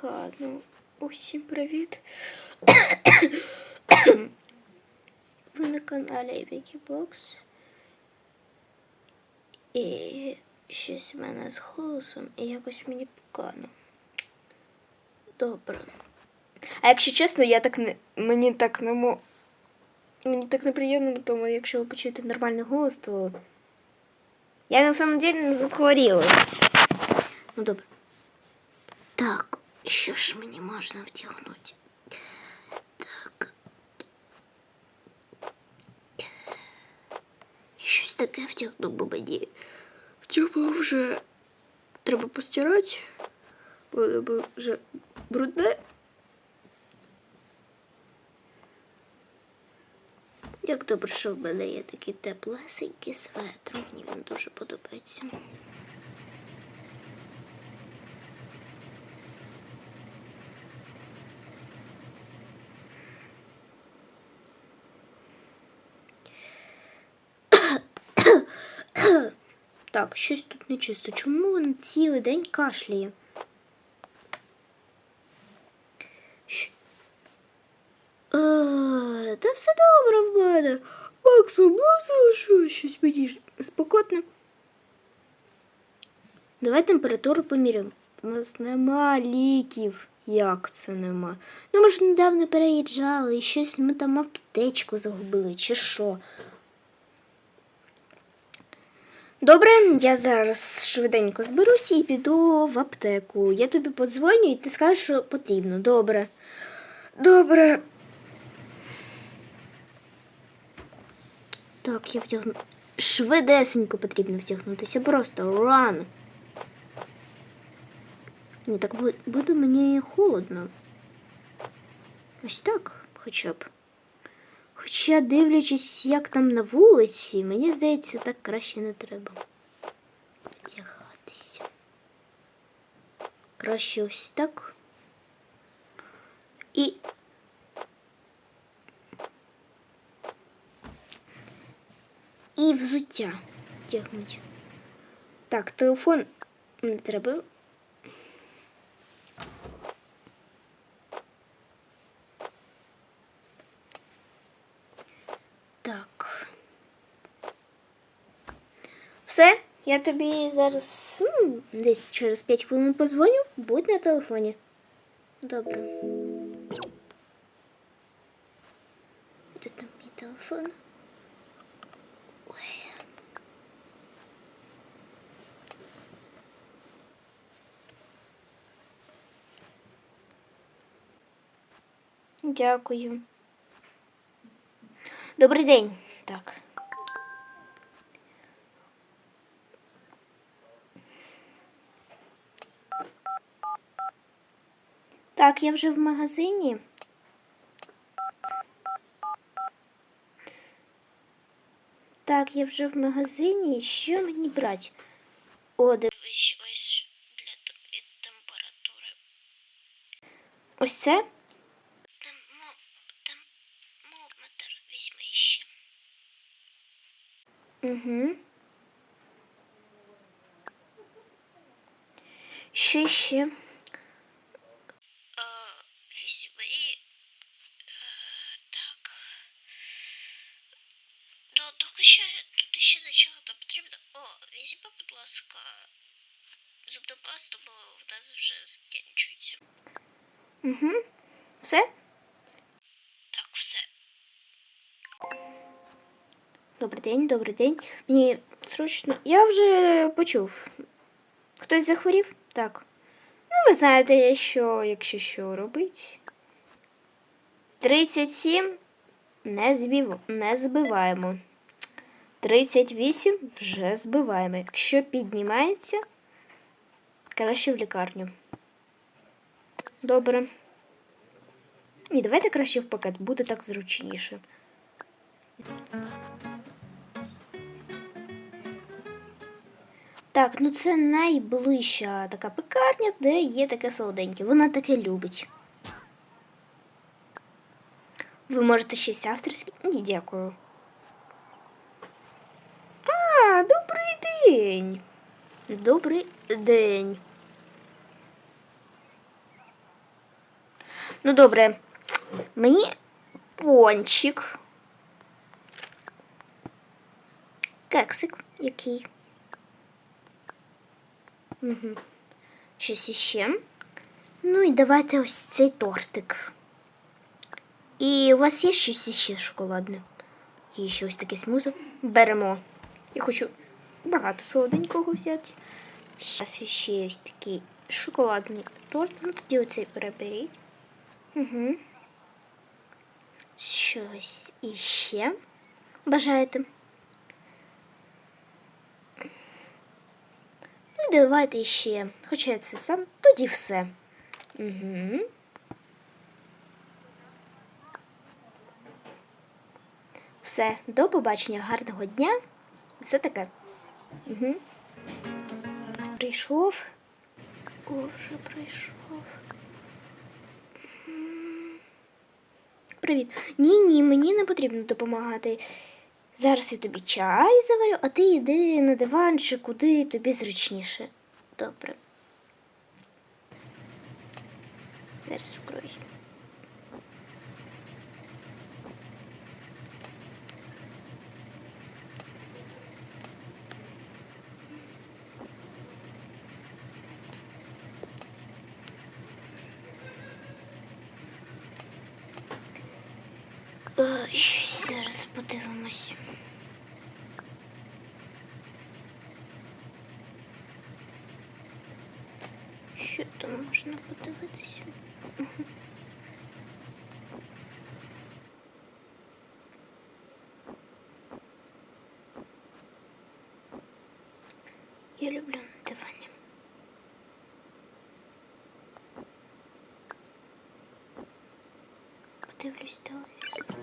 погано. Усім привіт. Ви на каналі Вікібокс. І щось в мене з голосом, і якось мені погано. Добре. А якщо чесно, я так не. Мені так не мо. Мені так неприємно, тому якщо ви почуєте нормальний голос, то. Я на самом деле не захворіла. Ну добре. Що ж мені можна втягнути? Так. Щось таке втягну, бо мені втягнуло вже треба постирати. Бо вже брудне. Як добре, що в мене є такий теплесенький светр. Мені він дуже подобається. Так, щось тут нечисто. Чому він цілий день кашляє? Та все добре в мене. Максу, ну залишилось щось мені ж спокійно. Давай температуру поміряємо. У нас нема ліків. Як це нема? Ну ми ж недавно переїжджали і щось ми там аптечку загубили, чи що. Добре, я зараз швиденько зберуся і піду в аптеку. Я тобі подзвоню і ти скажеш, що потрібно. Добре. Добре. Так, я втягну. Швидесенько потрібно втягнутися. Просто рано. Ні, так буде мені холодно. Ось так, хоча б. Хоча, дивлячись, як там на вулиці, мені здається, так краще не треба вдягатися. Краще ось так. І. І взуття тягнуть. Так, телефон не треба. Так. Все, я тобі зараз м, десь через 5 хвилин подзвоню, будь на телефоні. Добре. Де там мій телефон? Дякую. Добрий день. Так. Так, я вже в магазині. Так, я вже в магазині. Що мені брати? О, дивись, ось для тобі температури. Ось це? Термометр візьми ще. Угу. Ще ще. Візьми. Так. До того що тут ще нічого не потрібно. О, візьми, будь ласка, зубну пасту, бо в нас вже закінчується. Угу. Все? Так, все. Добрий день, добрий день. Мені срочно. Я вже почув. Хтось захворів? Так. Ну, ви знаєте, що, якщо що робить. 37 не, збив... не збиваємо. 38 вже збиваємо. Якщо піднімається, краще в лікарню. Добре. Ні, давайте краще в пакет, буде так зручніше. Так, ну це найближча така пекарня, де є таке солоденьке. Вона таке любить. Ви можете щось авторське? Ні, дякую. А, добрий день. Добрий день. Ну добре. Мені пончик. Кексик який. Угу. Щось іще. Ну і давайте ось цей тортик. І у вас є щось іще шоколадне? Є ще ось таке смузу. Беремо. Я хочу багато солоденького взяти. Зараз ще ось такий шоколадний торт. Ну тоді оцей переберіть. Угу. Щось іще бажаєте. Ну, і давайте ще. Хоча це сам, тоді все. Угу. Все, до побачення, гарного дня. Все таке. Угу. Прийшов. О, вже прийшов. М. Привіт. Ні, ні, мені не потрібно допомагати. Зараз я тобі чай заварю, а ти йди на диван чи куди тобі зручніше. Добре. Зараз вкрою. Е, щось Зараз подивимось. Що там можна подивитися? Я люблю на дивані. Подивлюсь телевізор.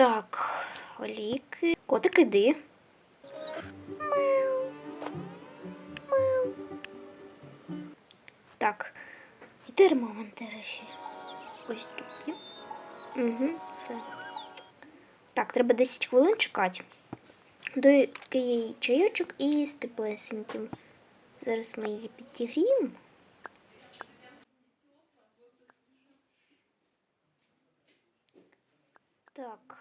Так, олійки. Котик, іди. Так, і термометр ще. Ось тут є. Угу, все. Так, треба 10 хвилин чекати. Доки є чайочок і з теплесеньким. Зараз ми її підігріємо. Так.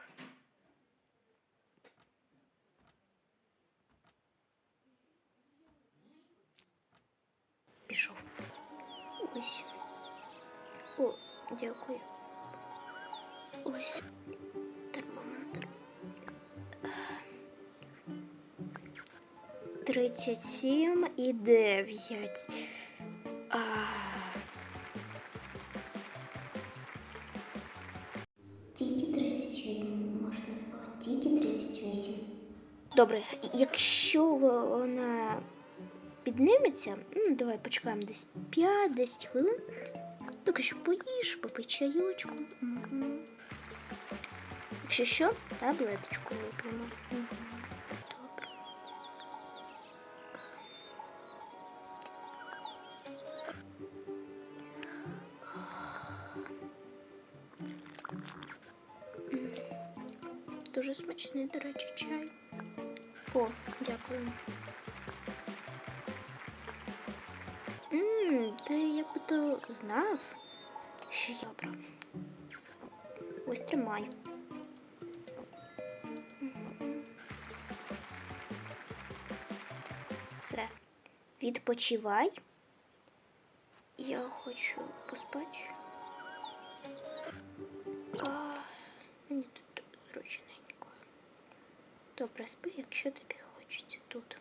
Пішов. Ось. О, дякую. Ось термометр. Тридцять сім і дев'ять. А. Тільки 38, можна сказати, тільки 38. Добре, якщо вона підніметься, ну, давай почекаємо десь 5-10 хвилин. Поки що поїж, попий чайочку. Угу. Якщо що, таблеточку. Добре. Дуже смачний, до речі, чай. О, дякую. Ти якби знав, що я брав. Ось тримай. Все. Відпочивай. Я хочу поспати. Мені тут зручненько. Добре, спи, якщо тобі хочеться тут.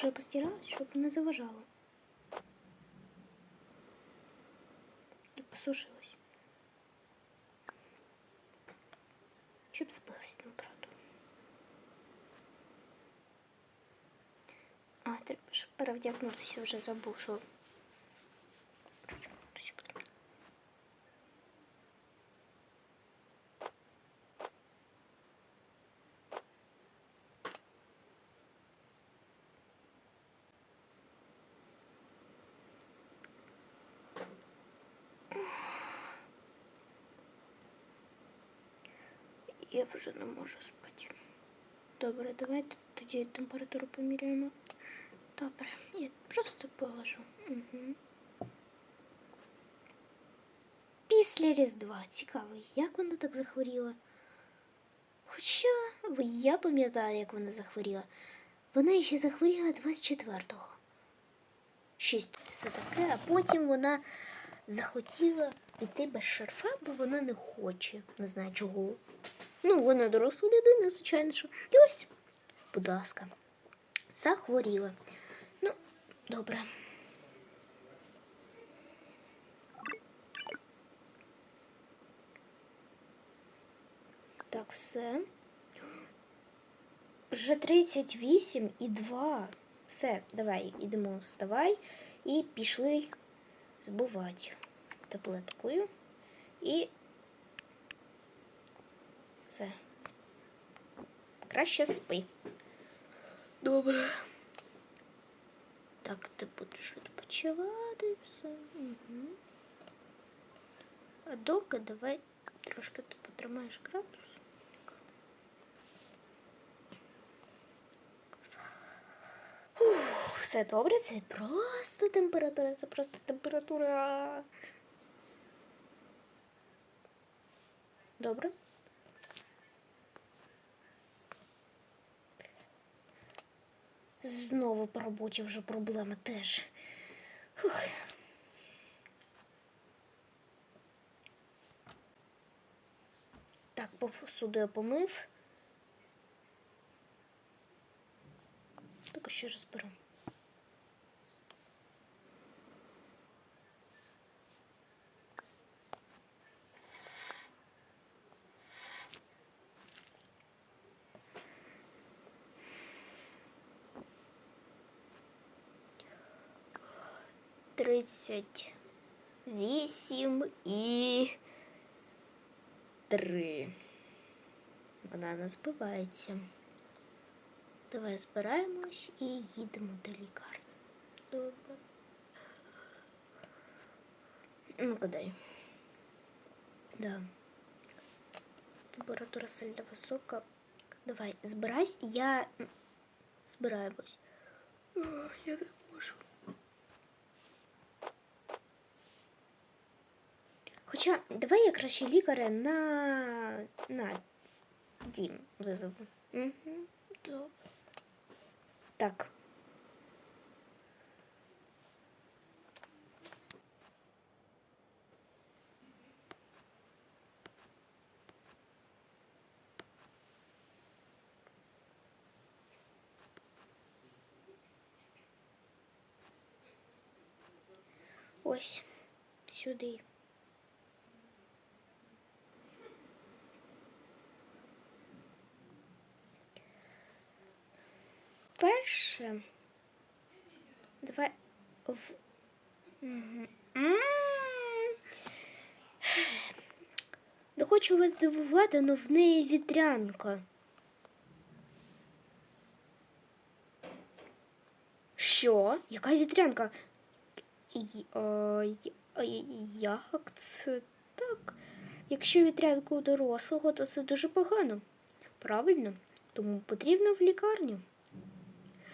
Вже постиралась, щоб не заважало. І посушилась. Щоб спилась направду. А, треба ж перевдягнутися вже забув, що я вже не можу спати. Добре, давайте тоді температуру поміряємо. Добре, я просто положу. Угу. Після Різдва цікаво, як вона так захворіла. Хоча я пам'ятаю, як вона захворіла. Вона ще захворіла 24-го. Щось все таке, а потім вона захотіла піти без шарфа, бо вона не хоче. Не знаю чого. Ну, вона доросла людина, звичайно, що. І ось, будь ласка, захворіла. Ну, добре. Так, все. Вже 38 і 2. Все, давай, ідемо, вставай і пішли збувати таблеткою. І все. Краще спи. Добре. Так, ти будеш відпочивати все. Угу. А доки давай трошки ти потримаєш градус. Ух, все добре, це просто температура, це просто температура. Добре. Знову по роботі вже проблеми теж. Фух. Так, посуду я помив. Так, ще розберемо. 38 і 3. Вона не. Давай збираємось і їдемо до лікарні. Добре. Ну куди? Да. Температура сильно висока. Давай, збирайся, я збираємось. О, я не можу. Хоча, давай я краще лікаря на, на дім визову. Угу. Так. Ось сюди. Перше. Давай. В... Не хочу вас здивувати, але в неї вітрянка. Що? Яка вітрянка? Як це так? Якщо вітрянка у дорослого, то це дуже погано. Правильно? Тому потрібно в лікарню.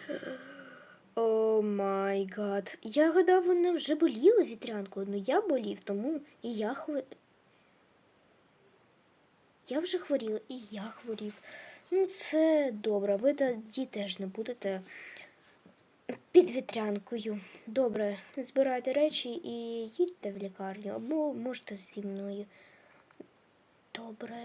О май гад. Я гадав, вона вже боліла вітрянкою, ну я болів, тому і я хвор... Я вже хворіла, і я хворів. Ну, це добре. Ви тоді теж не будете під вітрянкою. Добре, збирайте речі і їдьте в лікарню, або можете зі мною. Добре.